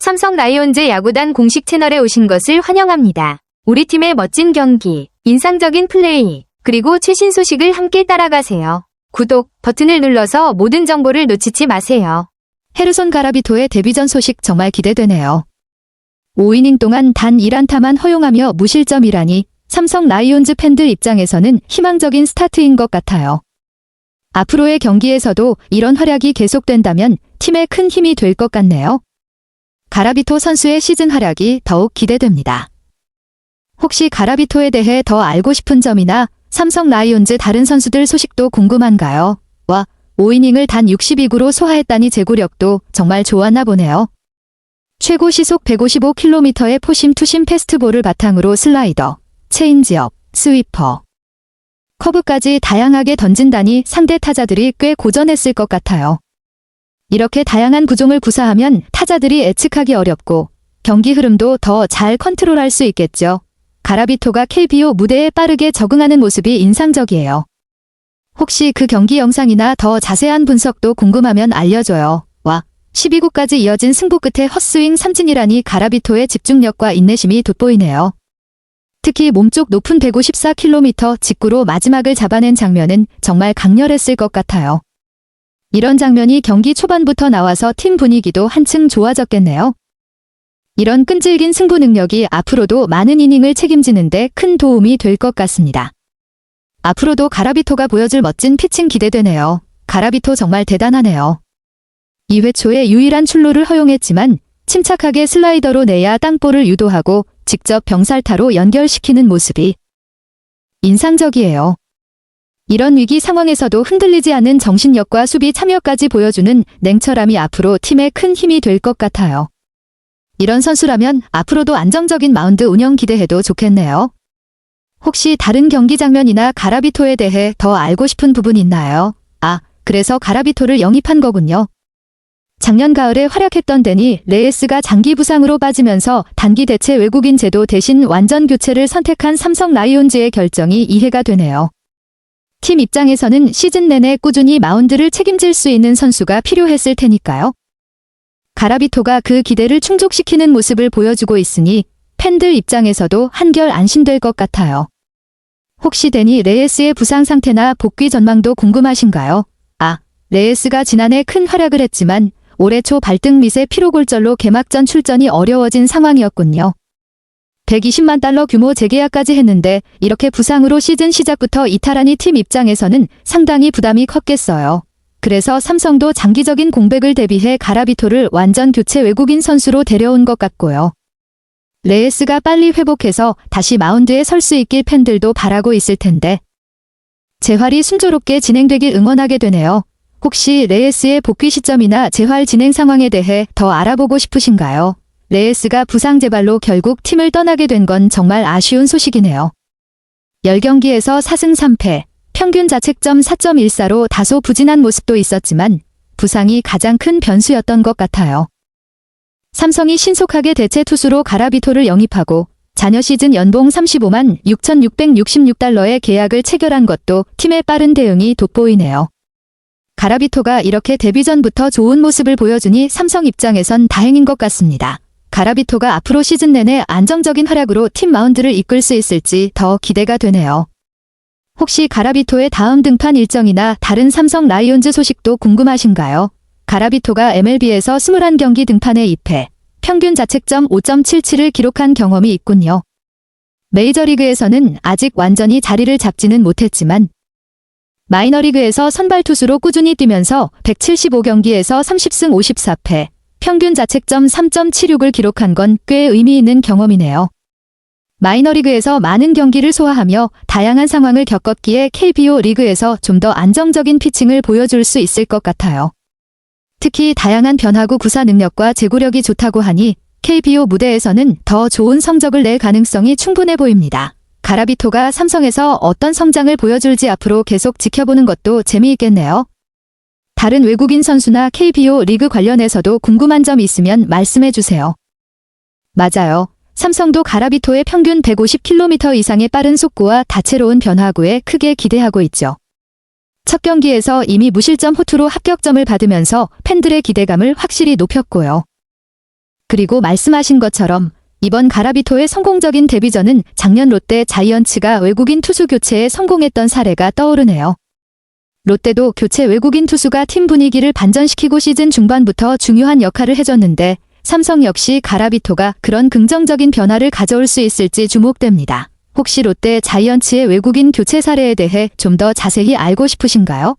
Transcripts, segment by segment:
삼성 라이온즈 야구단 공식 채널에 오신 것을 환영합니다. 우리 팀의 멋진 경기, 인상적인 플레이, 그리고 최신 소식을 함께 따라가세요. 구독 버튼을 눌러서 모든 정보를 놓치지 마세요. 헤르손 가라비토의 데뷔전 소식 정말 기대되네요. 5이닝 동안 단 1안타만 허용하며 무실점이라니 삼성 라이온즈 팬들 입장에서는 희망적인 스타트인 것 같아요. 앞으로의 경기에서도 이런 활약이 계속된다면 팀에 큰 힘이 될 것 같네요. 가라비토 선수의 시즌 활약이 더욱 기대됩니다. 혹시 가라비토에 대해 더 알고 싶은 점이나 삼성 라이온즈 다른 선수들 소식도 궁금한가요? 와, 5이닝을 단 62구로 소화했다니 제구력도 정말 좋았나 보네요. 최고 시속 155km의 포심 투심 패스트볼을 바탕으로 슬라이더, 체인지업, 스위퍼, 커브까지 다양하게 던진다니 상대 타자들이 꽤 고전했을 것 같아요. 이렇게 다양한 구종을 구사하면 타자들이 예측하기 어렵고 경기 흐름도 더 잘 컨트롤할 수 있겠죠. 가라비토가 KBO 무대에 빠르게 적응하는 모습이 인상적이에요. 혹시 그 경기 영상이나 더 자세한 분석도 궁금하면 알려줘요. 와, 12구까지 이어진 승부 끝에 헛스윙 삼진이라니 가라비토의 집중력과 인내심이 돋보이네요. 특히 몸쪽 높은 154km 직구로 마지막을 잡아낸 장면은 정말 강렬했을 것 같아요. 이런 장면이 경기 초반부터 나와서 팀 분위기도 한층 좋아졌겠네요. 이런 끈질긴 승부 능력이 앞으로도 많은 이닝을 책임지는데 큰 도움이 될 것 같습니다. 앞으로도 가라비토가 보여줄 멋진 피칭 기대되네요. 가라비토 정말 대단하네요. 2회 초에 유일한 출루를 허용했지만 침착하게 슬라이더로 내야 땅볼을 유도하고 직접 병살타로 연결시키는 모습이 인상적이에요. 이런 위기 상황에서도 흔들리지 않는 정신력과 수비 참여까지 보여주는 냉철함이 앞으로 팀에 큰 힘이 될 것 같아요. 이런 선수라면 앞으로도 안정적인 마운드 운영 기대해도 좋겠네요. 혹시 다른 경기 장면이나 가라비토에 대해 더 알고 싶은 부분 있나요? 아, 그래서 가라비토를 영입한 거군요. 작년 가을에 활약했던 데니 레이스가 장기 부상으로 빠지면서 단기 대체 외국인 제도 대신 완전 교체를 선택한 삼성 라이온즈의 결정이 이해가 되네요. 팀 입장에서는 시즌 내내 꾸준히 마운드를 책임질 수 있는 선수가 필요했을 테니까요. 가라비토가 그 기대를 충족시키는 모습을 보여주고 있으니 팬들 입장에서도 한결 안심될 것 같아요. 혹시 데니 레이스의 부상 상태나 복귀 전망도 궁금하신가요? 아, 레이스가 지난해 큰 활약을 했지만 올해 초 발등 밑의 피로골절로 개막전 출전이 어려워진 상황이었군요. 120만 달러 규모 재계약까지 했는데 이렇게 부상으로 시즌 시작부터 이탈하니 팀 입장에서는 상당히 부담이 컸겠어요. 그래서 삼성도 장기적인 공백을 대비해 가라비토를 완전 교체 외국인 선수로 데려온 것 같고요. 레이스가 빨리 회복해서 다시 마운드에 설 수 있길 팬들도 바라고 있을 텐데. 재활이 순조롭게 진행되길 응원하게 되네요. 혹시 레이스의 복귀 시점이나 재활 진행 상황에 대해 더 알아보고 싶으신가요? 레이스가 부상 재발로 결국 팀을 떠나게 된 건 정말 아쉬운 소식이네요. 10경기에서 4승 3패, 평균 자책점 4.14로 다소 부진한 모습도 있었지만 부상이 가장 큰 변수였던 것 같아요. 삼성이 신속하게 대체 투수로 가라비토를 영입하고 자녀 시즌 연봉 35만 6,666달러의 계약을 체결한 것도 팀의 빠른 대응이 돋보이네요. 가라비토가 이렇게 데뷔 전부터 좋은 모습을 보여주니 삼성 입장에선 다행인 것 같습니다. 가라비토가 앞으로 시즌 내내 안정적인 활약으로 팀 마운드를 이끌 수 있을지 더 기대가 되네요. 혹시 가라비토의 다음 등판 일정이나 다른 삼성 라이온즈 소식도 궁금하신가요? 가라비토가 MLB에서 21경기 등판에 2패, 평균 자책점 5.77을 기록한 경험이 있군요. 메이저리그에서는 아직 완전히 자리를 잡지는 못했지만 마이너리그에서 선발 투수로 꾸준히 뛰면서 175경기에서 30승 54패, 평균 자책점 3.76을 기록한 건 꽤 의미 있는 경험이네요. 마이너리그에서 많은 경기를 소화하며 다양한 상황을 겪었기에 KBO 리그에서 좀 더 안정적인 피칭을 보여줄 수 있을 것 같아요. 특히 다양한 변화구 구사 능력과 제구력이 좋다고 하니 KBO 무대에서는 더 좋은 성적을 낼 가능성이 충분해 보입니다. 가라비토가 삼성에서 어떤 성장을 보여줄지 앞으로 계속 지켜보는 것도 재미있겠네요. 다른 외국인 선수나 KBO 리그 관련해서도 궁금한 점 있으면 말씀해 주세요. 맞아요. 삼성도 가라비토의 평균 150km 이상의 빠른 속구와 다채로운 변화구에 크게 기대하고 있죠. 첫 경기에서 이미 무실점 호투로 합격점을 받으면서 팬들의 기대감을 확실히 높였고요. 그리고 말씀하신 것처럼 이번 가라비토의 성공적인 데뷔전은 작년 롯데 자이언츠가 외국인 투수 교체에 성공했던 사례가 떠오르네요. 롯데도 교체 외국인 투수가 팀 분위기를 반전시키고 시즌 중반부터 중요한 역할을 해줬는데 삼성 역시 가라비토가 그런 긍정적인 변화를 가져올 수 있을지 주목됩니다. 혹시 롯데 자이언츠의 외국인 교체 사례에 대해 좀 더 자세히 알고 싶으신가요?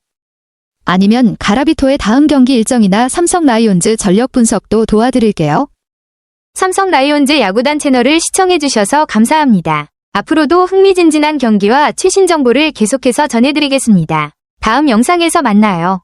아니면 가라비토의 다음 경기 일정이나 삼성 라이온즈 전력 분석도 도와드릴게요. 삼성 라이온즈 야구단 채널을 시청해주셔서 감사합니다. 앞으로도 흥미진진한 경기와 최신 정보를 계속해서 전해드리겠습니다. 다음 영상에서 만나요.